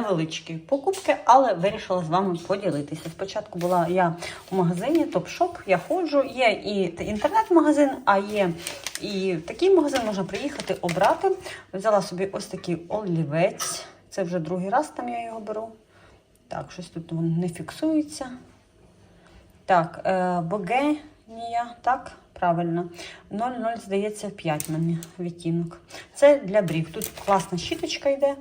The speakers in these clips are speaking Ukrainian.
невеличкі покупки, але вирішила з вами поділитися. Спочатку була я в магазині Топшоп. Я ходжу. Є і інтернет-магазин, а є і такий магазин можна приїхати обрати. Взяла собі ось такий олівець. Це вже другий раз там я його беру. Так, щось тут не фіксується. Так, е, Богенія, так, правильно. 0,0, здається, 5 мені відтінок. Це для брів. Тут класна щіточка йде.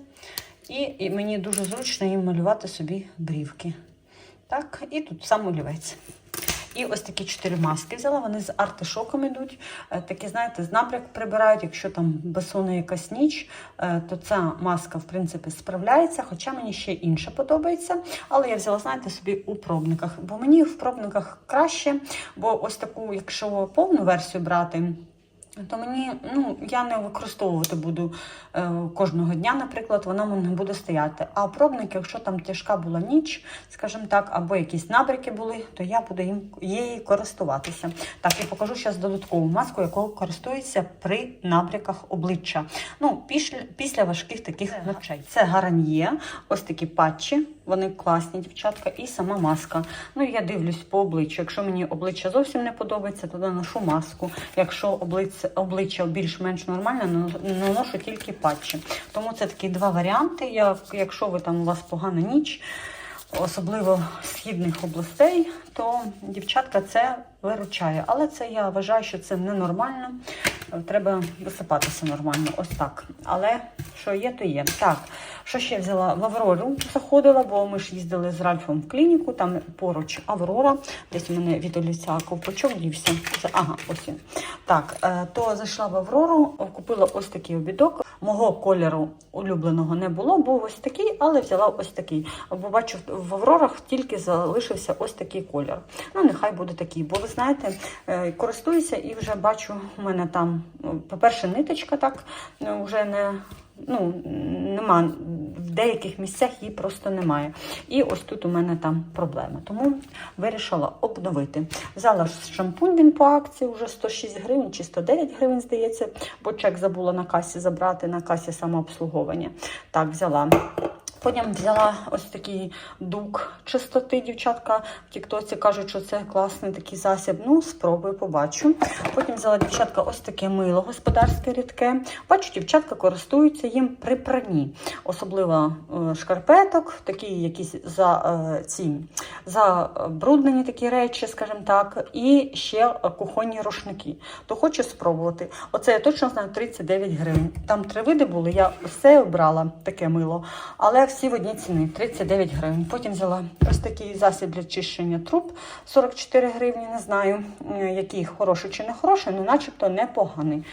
І, і мені дуже зручно їм малювати собі брівки. Так, і тут сам олівець. І ось такі чотири маски взяла. Вони з артишоком йдуть. Е, Такі, знаєте, з набряк прибирають. Якщо там безсонна якась ніч, е, то ця маска, в принципі, справляється. Хоча мені ще інша подобається. Але я взяла, знаєте, собі у пробниках. Бо мені в пробниках краще, бо ось таку, якщо повну версію брати. То мені, ну, я не використовувати буду е, кожного дня, наприклад, вона мене буде стояти. А пробник, якщо там тяжка була ніч, скажімо так, або якісь набряки були, то я буду їм її користуватися. Так, я покажу зараз додаткову маску, якою користується при набряках обличчя. Ну, після, після важких таких ночей. Це гараньє, ось такі патчі, вони класні, дівчатка, і сама маска. Ну, я дивлюсь по обличчю. Якщо мені обличчя зовсім не подобається, то наношу маску. Якщо обличчя, обличчя більш-менш нормальне, наношу тільки патчі. Тому це такі два варіанти. Я, якщо ви там у вас погана ніч, особливо східних областей, то дівчатка це виручає. Але це я вважаю, що це ненормально. Треба висипатися нормально. Ось так. Але що є, то є. Так, що ще взяла? В Аврору заходила, бо ми ж їздили з Ральфом в клініку, там поруч Аврора. Десь у мене від олівця ковпачок дівся. Ага, ось він. Так, е, то зайшла в Аврору, купила ось такий обідок. Мого кольору улюбленого не було, був ось такий, але взяла ось такий. Бо бачу, в Аврорах тільки залишився ось такий колір. Ну, нехай буде такий. Бо ви знаєте, е, користуюся і вже бачу, у мене там, ну, по-перше, ниточка так е, вже не. Ну, нема, в деяких місцях її просто немає. І ось тут у мене там проблема. Тому вирішила обновити. Взяла шампунь він по акції, вже 106 гривень чи 109 гривень, здається, бо чек забула на касі забрати, на касі самообслуговування. Так, взяла. Потім взяла ось такий дук чистоти, дівчатка. В Тіктоці кажуть, що це класний такий засіб. Ну, спробую, побачу. Потім взяла дівчатка ось таке мило господарське рідке. Бачу, дівчатка користуються їм при пранні. Особливо е, шкарпеток, такі якісь за е, ці забруднені такі речі, скажімо так, і ще кухонні рушники. То хочу спробувати. Оце я точно знаю 39 гривень. Там три види були, я все обрала таке мило. Але всі в одній ціні 39 гривень. Потім взяла ось такий засіб для чищення труб 44 гривні. Не знаю, е, який хороший чи не хороший, але начебто непоганий.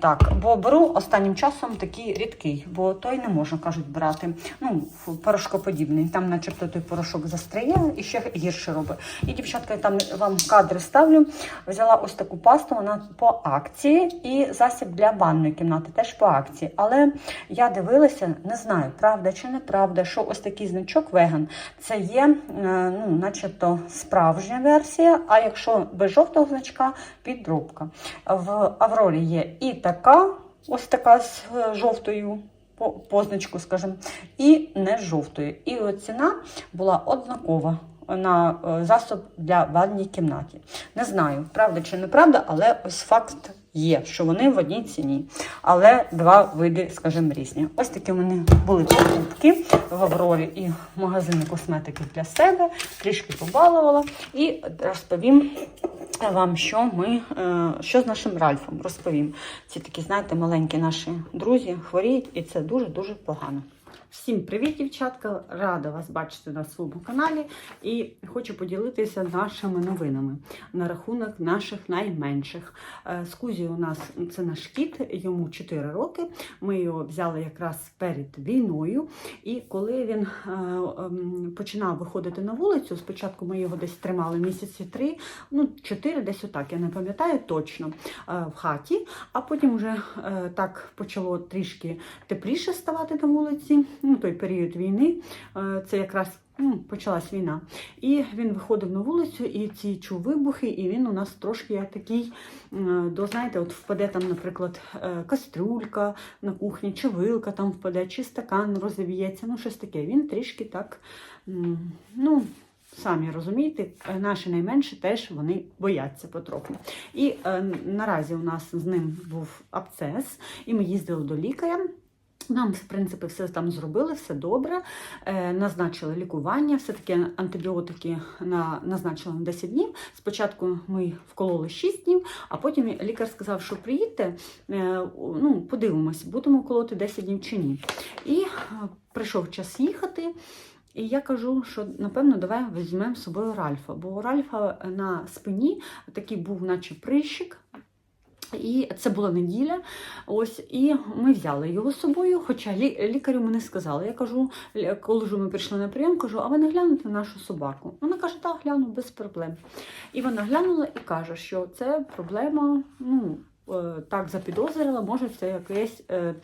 Так, бо беру останнім часом такий рідкий, бо той не можна, кажуть, брати. Ну, порошкоподібний. Там, начебто, той порошок застряє і ще гірше робить. І дівчатка, я там вам кадри ставлю. Взяла ось таку пасту, вона по акції, і засіб для ванної кімнати теж по акції. Але я дивилася, не знаю, правда чи неправда, що ось такий значок веган це є, е, ну, начебто, справжня версія. А якщо без жовтого значка, підробка. В Аврорі є і така, ось така з е, жовтою. Позначку, скажімо, і не жовтою. І ціна була однакова на е, засоб для ванній кімнаті. Не знаю, правда чи неправда, але ось факт є, що вони в одній ціні. Але два види, скажімо, різні. Ось такі в мене були покупки в Аврорі і магазини косметики для себе. Трішки побалувала і розповім. Вам, що ми, е, що з нашим Ральфом розповім. Ці такі, знаєте, маленькі наші друзі хворіють, і це дуже-дуже погано. Всім привіт, дівчатка! Рада вас бачити на своєму каналі і хочу поділитися нашими новинами на рахунок наших найменших. Е, З Кузі у нас це наш кіт, йому 4 роки. Ми його взяли якраз перед війною. І коли він е, ем, починав виходити на вулицю, спочатку ми його десь тримали місяці три, ну 4, десь отак, я не пам'ятаю точно, е, в хаті, а потім вже е, так почало трішки тепліше ставати на вулиці. Ну той період війни, е, це якраз ну, почалась війна. І він виходив на вулицю і ці чув вибухи, і він у нас трошки як такий, е, до знаєте, от впаде там, наприклад, е, кастрюлька на кухні, чи вилка там впаде, чи стакан розіб'ється, ну щось таке. Він трішки так, ну. Самі розумієте, наші найменші теж вони бояться потроху. І е, наразі у нас з ним був абцес, і ми їздили до лікаря. Нам, в принципі, все там зробили, все добре. Е, назначили лікування, все-таки антибіотики на, назначили на 10 днів. Спочатку ми вкололи 6 днів, а потім лікар сказав, що приїдьте, е, ну, подивимось, будемо колоти 10 днів чи ні. І е, прийшов час їхати. І я кажу, що напевно давай візьмемо з собою Ральфа, бо у Ральфа на спині такий був, наче прищик. І це була неділя. Ось, і ми взяли його з собою. Хоча лі- лікарю мені сказали. Я кажу, коли ж ми прийшли на прийом, кажу, а ви не глянете нашу собаку? Вона каже, так, гляну, без проблем. І вона глянула і каже, що це проблема, ну. Е, Так запідозрила, може це якесь е,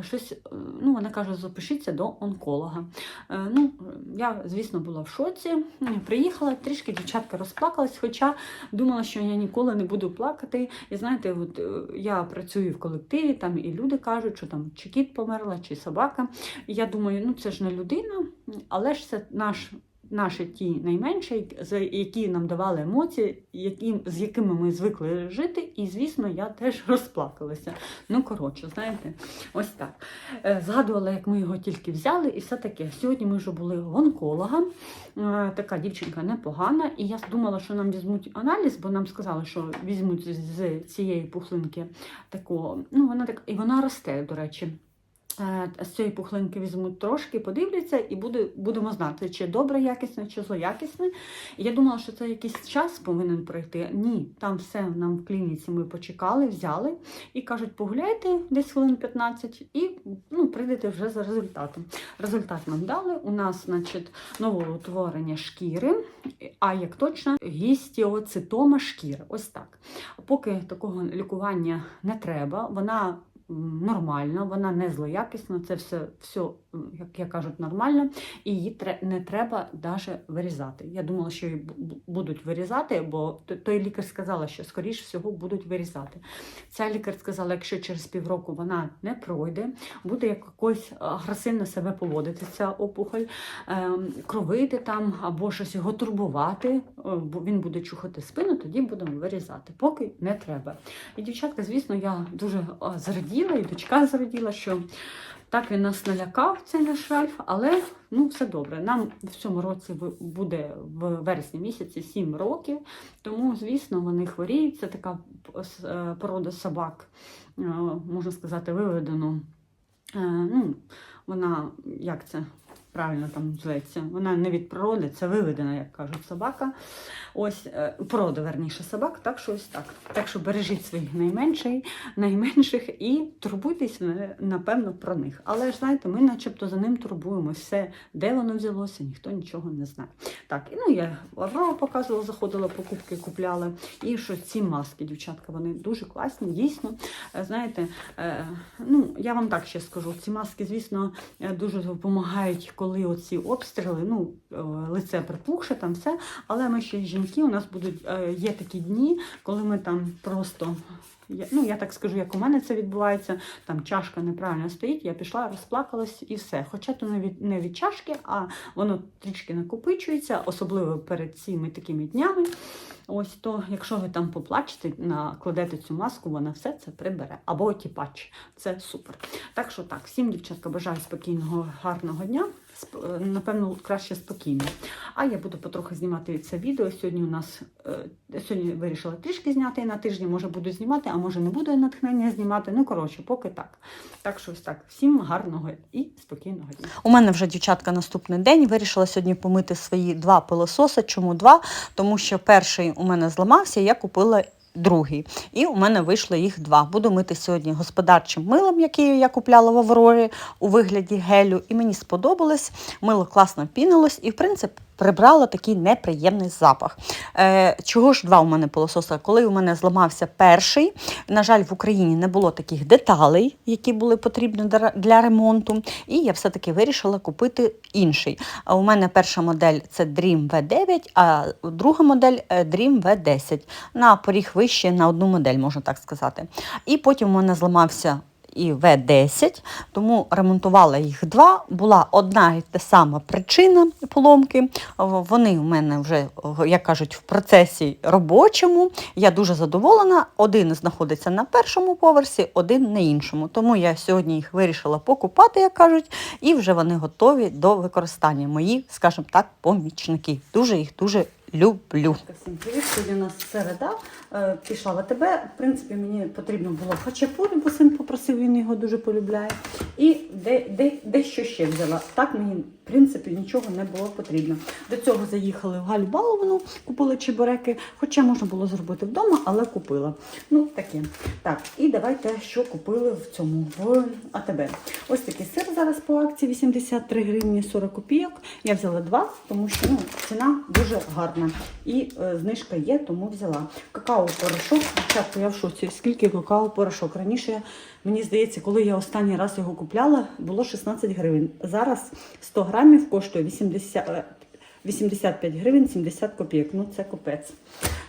щось. е, Ну, вона каже, запишіться до онколога. Ну, я, звісно, була в шоці. Приїхала, трішки дівчатка розплакалась, хоча думала, що я ніколи не буду плакати. І знаєте, от я працюю в колективі, там і люди кажуть, що там чи кіт померла, чи собака. І я думаю, ну це ж не людина, але ж це наш. Наші ті найменші, які нам давали емоції, які, з якими ми звикли жити, і звісно, я теж розплакалася. Ну, коротше, знаєте, ось так. Е, Згадувала, як ми його тільки взяли, і все таке. Сьогодні ми вже були в онколога. Е, Така дівчинка непогана. І я думала, що нам візьмуть аналіз, бо нам сказали, що візьмуть з- цієї пухлинки такого. Ну, вона так, і вона росте, до речі. Е, З цієї пухлинки візьмуть трошки, подивляться, і буде, будемо знати, чи добре якісне, чи злоякісне. Я думала, що це якийсь час повинен пройти. Ні, там все нам в клініці ми почекали, взяли і кажуть, погуляйте десь хвилин 15 і ну, прийдете вже за результатом. Результат нам дали. У нас, значить, новоутворення шкіри, а як точно, гістіоцитома шкіри. Ось так. Поки такого лікування не треба, вона нормальна, вона не злоякісна, це все, все як я кажуть, нормально, і її не треба навіть вирізати. Я думала, що її бу- бу- будуть вирізати, бо той лікар сказала, що скоріш всього будуть вирізати. Ця лікар сказала, якщо через півроку вона не пройде, буде якось агресивно себе поводити, ця опухоль, ем, кровити там або щось його турбувати, е, бо він буде чухати спину, тоді будемо вирізати. Поки не треба. І дівчатка, звісно, я дуже е, зраділа, і дочка зраділа, що так він нас налякав, цей наш Ральф, але ну, все добре. Нам в цьому році буде в вересні місяці 7 років, тому, звісно, вони хворіють. Це така е, порода собак, е, можна сказати, виведено. Е, Ну, вона, як це правильно там зветься, вона не від природи, це виведена, як кажуть, собака. Ось е, порода, верніше, собак, так що ось так. Так що бережіть своїх найменших, найменших і турбуйтесь, е, напевно, про них. Але ж знаєте, ми начебто за ним турбуємося. Все, де воно взялося, ніхто нічого не знає. Так, і ну я Аврору показувала, заходила, покупки купляла. І що ці маски, дівчатка, вони дуже класні, дійсно. Е, Знаєте, ну я вам так ще скажу, ці маски, звісно, дуже допомагають, коли оці обстріли, ну, лице припухше, там все. Але ми ще жінки, у нас будуть е, є такі дні, коли ми там просто. Я, ну, я так скажу, як у мене це відбувається, там чашка неправильно стоїть, я пішла, розплакалась і все. Хоча то не від, не від чашки, а воно трішки накопичується, особливо перед цими такими днями. Ось то, якщо ви там поплачете, накладете цю маску, вона все це прибере. Або тіпач. Це супер. Так що так, всім дівчатка бажаю спокійного, гарного дня. Е, Напевно, краще спокійно. А я буду потрохи знімати це відео. Сьогодні у нас е, сьогодні вирішила трішки зняти на тижні. Може буду знімати, а може не буду натхнення знімати. Ну коротше, поки так. Так що ось так. Всім гарного і спокійного дня. У мене вже дівчатка наступний день. Вирішила сьогодні помити свої два пилососи. Чому два? Тому що перший у мене зламався, я купила. Другий, і у мене вийшло їх два. Буду мити сьогодні господарчим милом, який я купляла в Аврорі у вигляді гелю. І мені сподобалось. Мило класно пінилось, і в принципі прибрало такий неприємний запах. Е, чого ж два у мене пилососа? Коли у мене зламався перший, на жаль, в Україні не було таких деталей, які були потрібні для- для ремонту, і я все-таки вирішила купити інший. У мене перша модель це Dream V9, а друга модель е, Dream V10. На поріг вище на одну модель, можна так сказати. І потім у мене зламався і В10, тому ремонтувала їх два. Була одна і та сама причина поломки. Вони у мене вже, як кажуть, в процесі робочому. Я дуже задоволена. Один знаходиться на першому поверсі, один на іншому. Тому я сьогодні їх вирішила покупати, як кажуть, і вже вони готові до використання. Мої, скажімо так, помічники. Дуже їх дуже люблю. Всім привіт. Сьогодні у нас середа. Е, Пішла в АТБ. В принципі, мені потрібно було хачапурі, бо син попросив, він його дуже полюбляє. І де, де, дещо ще взяла. Так мені, в принципі, нічого не було потрібно. До цього заїхали в Галю Баловану, купили чебуреки, хоча можна було зробити вдома, але купила. Ну, таке. Так, і давайте, що купили в цьому в АТБ. Ось такий сир зараз по акції 83 гривні 40 копійок. Я взяла два, тому що ну, ціна дуже гарна. І е, знижка є, тому взяла. Какао-порошок. Дівчатка, я в шоці. Скільки какао-порошок? Раніше, мені здається, коли я останній раз його купляла, було 16 гривень. Зараз 100 грамів коштує 80, е, 85 гривень 70 копійок. Ну, це купець.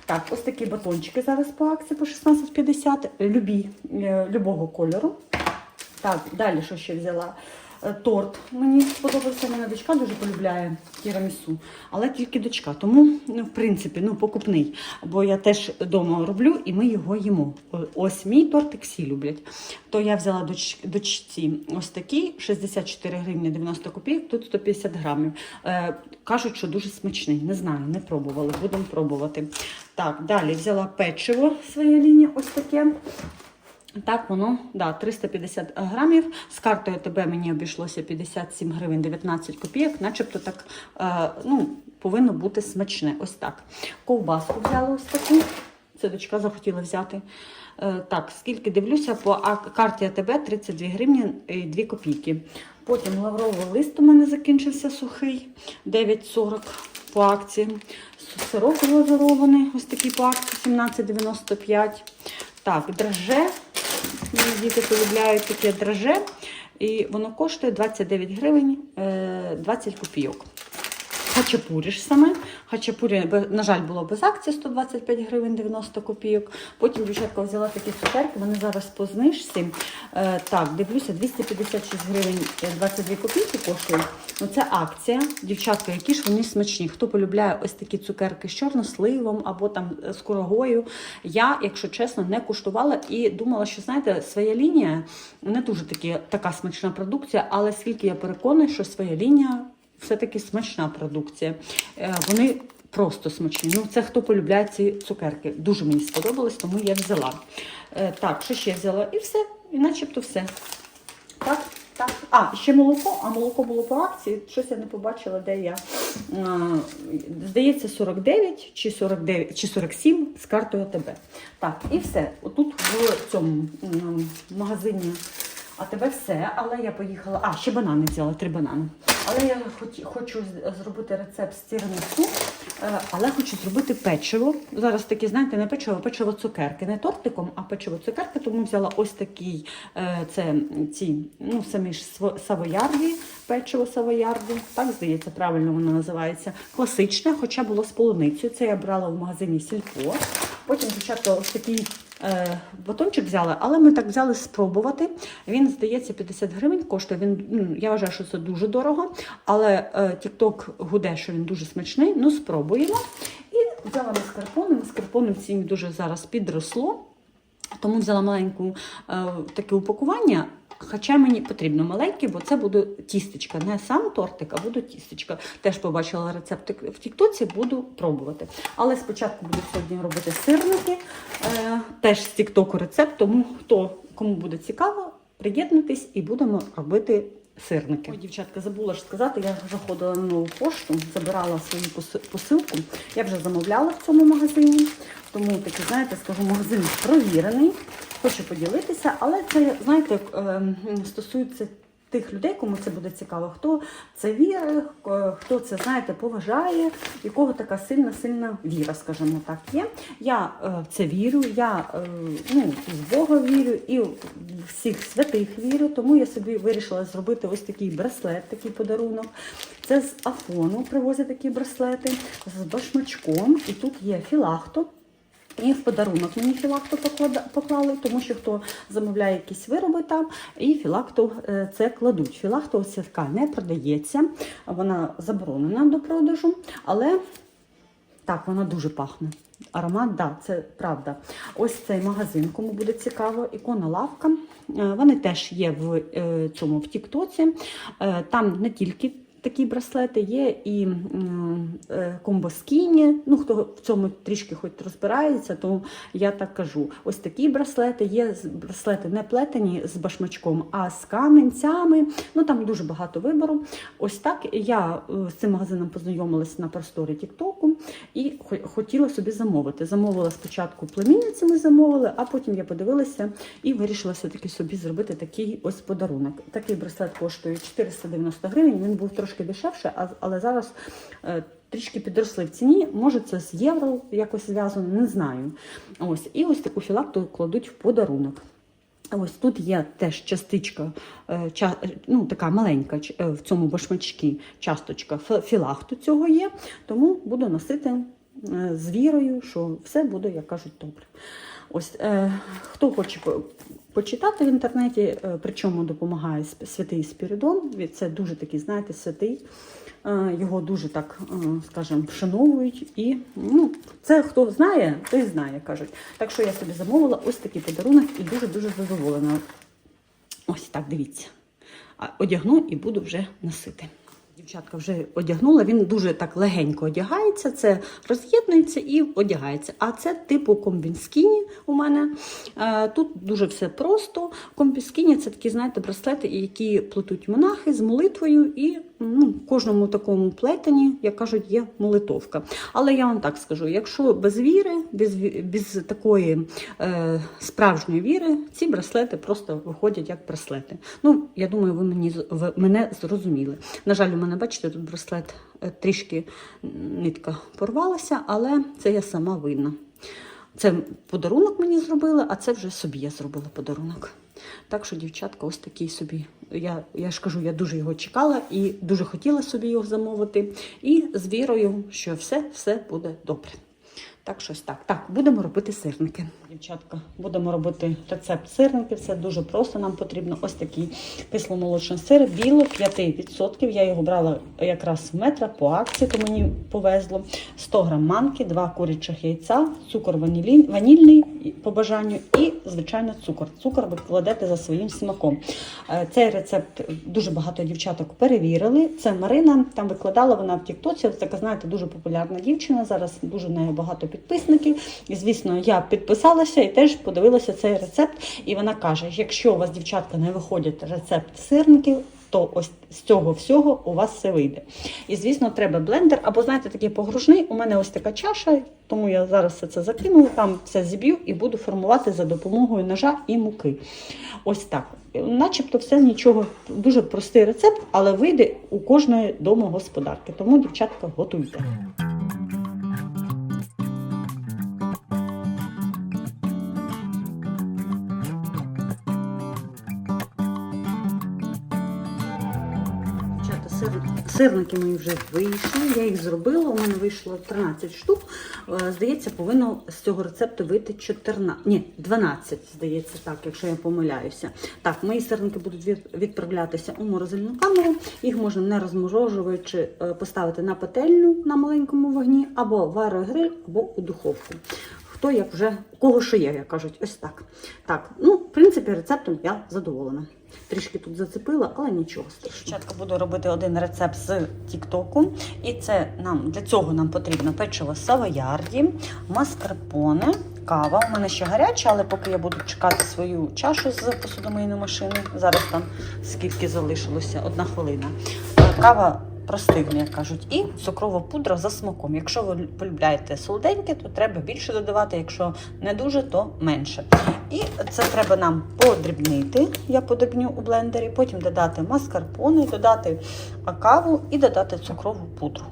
Так, ось такі батончики зараз по акції по 16,50. Любі, е, любого кольору. Так, далі що ще взяла? Е, Торт. Мені сподобався, мене дочка дуже полюбляє тірамісу, але тільки дочка. Тому, ну, в принципі, ну, покупний. Бо я теж вдома роблю і ми його їмо. Ось мій тортик всі люблять. То я взяла доч, дочці ось такий 64 гривні 90 копійок, тут 150 грамів. Е, кажуть, що дуже смачний. Не знаю, не пробували, будемо пробувати. Так, далі взяла печиво своя лінія, ось таке. Так, воно, да, 350 грамів. З картою ТБ мені обійшлося 57 гривень 19 копійок, начебто так е, ну, повинно бути смачне. Ось так. Ковбаску взяла ось таку. Це дочка захотіла взяти. Е, так, скільки дивлюся, по карті АТБ 32 гривні і 2 копійки. Потім лавровий лист у мене закінчився сухий, 9,40 по акції. Сирок глазурований, ось такий по акції 17,95. Так, драже. Мої діти полюбляють таке драже. І воно коштує 29 гривень е, 20 копійок. Хачапурі ж саме. Хачапурі, на жаль, було без акції 125 гривень 90 копійок. Потім дівчатка взяла такі цукерки, вони зараз по знижці. Е, так, дивлюся, 256 гривень е, 22 копійки коштують. Ну, це акція. Дівчатка, які ж вони смачні. Хто полюбляє ось такі цукерки з чорносливом або там е, з курагою. Я, якщо чесно, не куштувала і думала, що знаєте, своя лінія не дуже такі, така смачна продукція, але скільки я переконана, що своя лінія все-таки смачна продукція. Е, Вони просто смачні. Ну, це хто полюбляє ці цукерки. Дуже мені сподобалось, тому я взяла. Е, Так, що ще взяла? І все, і начебто все. Так, так. А, ще молоко, а молоко було по акції. Щось я не побачила, де я. А, Здається, 49 чи 49 чи 47 з картою АТБ. Так, і все. Отут в цьому м, магазині АТБ все, але я поїхала. А, ще банани взяла, три банани. Але я хоч- хочу зробити рецепт з тірамісу, е, але хочу зробити печиво. Зараз таке, знаєте, не печиво, а печиво цукерки. Не тортиком, а печиво цукерки. Тому взяла ось такий е, це ці, ну, самі ж савоярді, печиво савоярді. Так, здається, правильно воно називається. Класичне, хоча було з полуницею. Це я брала в магазині Сільпо. Потім, дівчатка, ось такий батончик взяли, але ми так взяли спробувати. Він, здається, 50 гривень коштує. Він, ну, я вважаю, що це дуже дорого, але е, TikTok гуде, що він дуже смачний. Ну, спробуємо. І взяла маскарпоне. Маскарпоне в ціні дуже зараз підросло. Тому взяла маленьку е, таке упакування. Хоча мені потрібно маленьке, бо це буде тістечка. Не сам тортик, а буде тістечка. Теж побачила рецепт в Тіктоці, буду пробувати. Але спочатку буду сьогодні робити сирники. Е, теж з Тіктоку рецепт, тому хто кому буде цікаво, приєднуйтесь і будемо робити сирники. Ой, дівчатка, забула ж сказати, я заходила на нову пошту, забирала свою посилку. Я вже замовляла в цьому магазині. Тому такий, знаєте, скажу, магазин провірений. Хочу поділитися, але це, знаєте, ем, стосується тих людей, кому це буде цікаво, хто це вірить, хто це, знаєте, поважає, і кого така сильна, сильна віра, скажімо так, є. Я е, в це вірю, я е, ну, в Бога вірю і в всіх святих вірю, тому я собі вирішила зробити ось такий браслет, такий подарунок. Це з Афону привозять такі браслети з башмачком, і тут є філахто. І в подарунок мені філакту поклали, тому що хто замовляє якісь вироби там, і філакту е, це кладуть. Філакту ось не продається, вона заборонена до продажу, але так, вона дуже пахне. Аромат, да, це правда. Ось цей магазин, кому буде цікаво, ікона лавка. Е, Вони теж є в е, цьому в Тіктоці. Там не тільки такі браслети, є і е, комбоскіні. Ну, хто в цьому трішки хоч розбирається, то я так кажу. Ось такі браслети, є браслети не плетені з башмачком, а з камінцями. Ну там дуже багато вибору. Ось так я е, з цим магазином познайомилася на просторі Тіктоку і хотіла собі замовити. Замовила спочатку племінниці, ми замовили, а потім я подивилася і вирішила все-таки собі зробити такий ось подарунок. Такий браслет коштує 490 гривень. Він був трошки дешевше, але зараз е, трішки підросли в ціні. Може, це з євро якось зв'язано, не знаю. Ось і ось таку філакту кладуть в подарунок. Ось тут є теж частичка, е, ну така маленька е, в цьому башмачці часточка філахту цього є, тому буду носити з вірою, що все буде, як кажуть, добре. Ось хто хоче почитати в інтернеті, е, причому допомагає святий Спіридон. Це дуже такий, знаєте, святий. Е, Його дуже так, е, скажімо, вшановують. І ну, це хто знає, той знає, кажуть. Так що я собі замовила ось такий подарунок і дуже-дуже задоволена. Ось так, дивіться. Одягну і буду вже носити. Дівчатка вже одягнула, він дуже так легенько одягається, це роз'єднується і одягається. А це типу комбінскіні у мене. Е, Тут дуже все просто. Комбінскіні це такі, знаєте, браслети, які плетуть монахи з молитвою, і ну, кожному такому плетенні, як кажуть, є молитовка. Але я вам так скажу: якщо без віри, без, без такої е, справжньої віри, ці браслети просто виходять як браслети. Ну, я думаю, ви мені ви мене зрозуміли. На жаль, у мене, бачите, тут браслет е, трішки нитка порвалася, але це я сама винна. Це подарунок мені зробили, а це вже собі я зробила подарунок. Так що, дівчатка, ось такий собі. Я, я ж кажу, я дуже його чекала і дуже хотіла собі його замовити. І з вірою, що все, все буде добре. Так, щось так. Так, будемо робити сирники. Дівчатка, будемо робити рецепт сирників. Це дуже просто. Нам потрібно ось такий кисломолочний сир, біло 5%. Я його брала якраз в метра по акції, то мені повезло. 100 грам манки, 2 курячих яйця, цукор ванільний по бажанню і, звичайно, цукор. Цукор ви кладете за своїм смаком. Е, Цей рецепт дуже багато дівчаток перевірили. Це Марина, там викладала вона в Тіктоці. Така, знаєте, дуже популярна дівчина. Зараз дуже в неї багато підписників. І, звісно, я підписалася і теж подивилася цей рецепт. І вона каже: якщо у вас, дівчатка, не виходить рецепт сирників, то ось з цього всього у вас все вийде. І, звісно, треба блендер, або, знаєте, такий погружний. У мене ось така чаша, тому я зараз все це закину, там все зіб'ю і буду формувати за допомогою ножа і муки. Ось так. Начебто все нічого, дуже простий рецепт, але вийде у кожної домогосподарки. Тому, дівчатка, готуйте. Сир, сирники мої вже вийшли. Я їх зробила. У мене вийшло 13 штук. Е, Здається, повинно з цього рецепту вийти 14, ні, 12, здається, так, якщо я помиляюся. Так, мої сирники будуть відправлятися у морозильну камеру. Їх можна не розморожуючи е, поставити на пательню на маленькому вогні, або в аерогриль, або у духовку. Хто як вже кого що є, як кажуть, ось так. Так, ну, в принципі, рецептом я задоволена. Трішки тут зацепила, але нічого страшного. Спочатку буду робити один рецепт з Тіктоку. І це нам для цього нам потрібно печиво савоярді, маскарпоне, кава. У мене ще гаряча, але поки я буду чекати свою чашу з посудомийної машини. Зараз там скільки залишилося, одна хвилина. Е, Кава простигне, як кажуть, і цукрова пудра за смаком. Якщо ви полюбляєте солоденьке, то треба більше додавати, якщо не дуже, то менше. І це треба нам подрібнити. Я подрібню у блендері, потім додати маскарпоне, додати каву і додати цукрову пудру.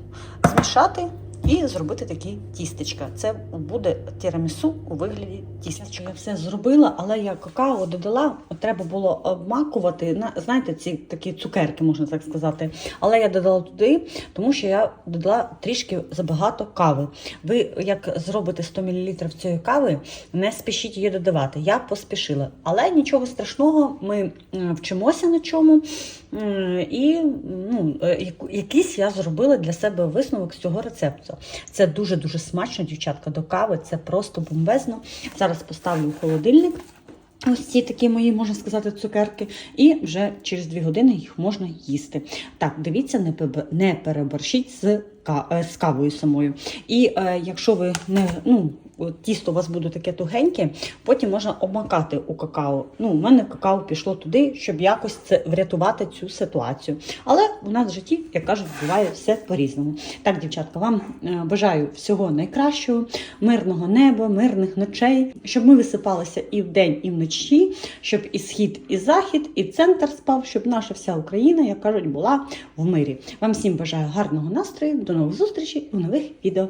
Змішати і зробити такі тістечка. Це буде тірамісу у вигляді тістечка. Я все зробила, але я какао додала. Треба було обмакувати. на- Знаєте, ці такі цукерки, можна так сказати. Але я додала туди, тому що я додала трішки забагато кави. Ви як зробите 100 мл цієї кави, не спішіть її додавати. Я поспішила. Але нічого страшного, ми вчимося на чому. І ну, е, якийсь я зробила для себе висновок з цього рецепту. Це дуже-дуже смачно, дівчатка, до кави. Це просто бомбезно. Зараз поставлю в холодильник. Ось ці такі мої, можна сказати, цукерки, і вже через дві години їх можна їсти. Так, дивіться, не переборщіть е, з кавою самою. І е, якщо ви не ну, тісто у вас буде таке тугеньке, потім можна обмакати у какао. Ну, у мене какао пішло туди, щоб якось це врятувати цю ситуацію. Але у нас в житті, як кажуть, буває все по-різному. Так, дівчатка, вам е, бажаю всього найкращого, мирного неба, мирних ночей, щоб ми висипалися і вдень, і вночі, щоб і схід, і захід, і центр спав, щоб наша вся Україна, як кажуть, була в мирі. Вам всім бажаю гарного настрою, до нових зустрічей у нових відео.